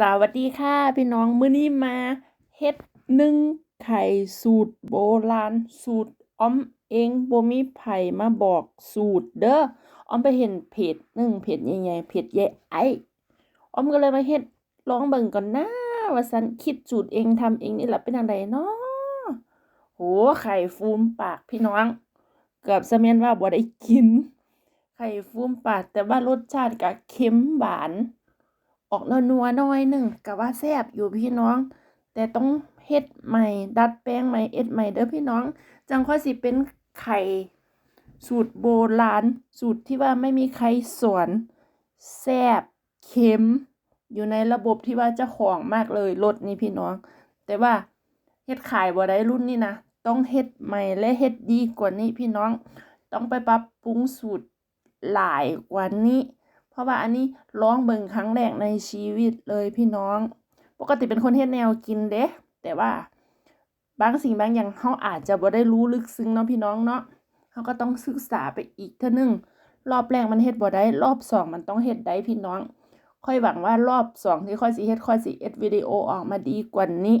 สวัสดีค่ะพี่น้องมื้อนี้มาเฮ็ดนึ่งไข่สูตรโบราณสูตรอ้อมเองบ่มีไผมาบอกสูตรเด้ออ้อมไปเห็นเพจหนึ่งเพจใหญ่ๆเพจยายไออ้อมก็เลยมาเฮ็ดลองเบิ่งก่อนนะว่าซั่นคิดสูตรเองทำเองนี่ล่ะเป็นจังไดเนาะโหไข่ฟูมปากพี่น้องเกือบสิแม่นว่าบ่ได้กิน ไข่ฟูมปากแต่ว่ารสชาติก็เค็มหวาน ออกนัวๆหน่อยหนึ่งก็ว่าแซ่บอยู่พี่น้อง แต่ต้องเฮ็ดใหม่ ดัดแปลงใหม่เอ็ดใหม่เด้อพี่น้อง จังค่อยสิเป็นไข่สูตรโบราณสูตรที่ว่าไม่มีใครสอนแซ่บเค็ม อยู่ในระบบที่ว่าเจ้าของมากเลยรสนี่พี่น้อง แต่ว่าเฮ็ดขายบ่ได้รุ่นนี้นะต้องเฮ็ดใหม่และเฮ็ดดีกว่านี้พี่น้อง ต้องไปปรับปรุงสูตรหลายกว่านี้ เพราะว่าอันนี้ลองเบิ่งครั้งแรกในชีวิตเลยพี่น้อง ปกติเป็นคนเฮ็ดแนวกินเด้แต่ว่าบางสิ่งบางอย่างเฮาอาจจะบ่ได้รู้ลึกซึ้งเนาะพี่น้องเนาะเฮาก็ต้องศึกษาไปอีกเทื่อนึงรอบแรกมันเฮ็ดบ่ได้รอบสองมันต้องเฮ็ดได้พี่น้อง ค่อยหวังว่ารอบสองที่ค่อยสิเฮ็ดค่อยสิเอ็ดวิดีโอออกมาดีกว่านี้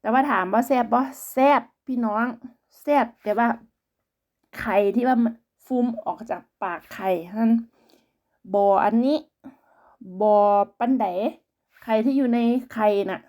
แต่ว่าถามว่าแซ่บบ่แซ่บพี่น้องแซ่บแต่ว่าไข่ที่ว่ามันฟูมออกจากปากไข่นั่น บออันนี้บอปันไดไข่ที่อยู่ในไข่น่ะ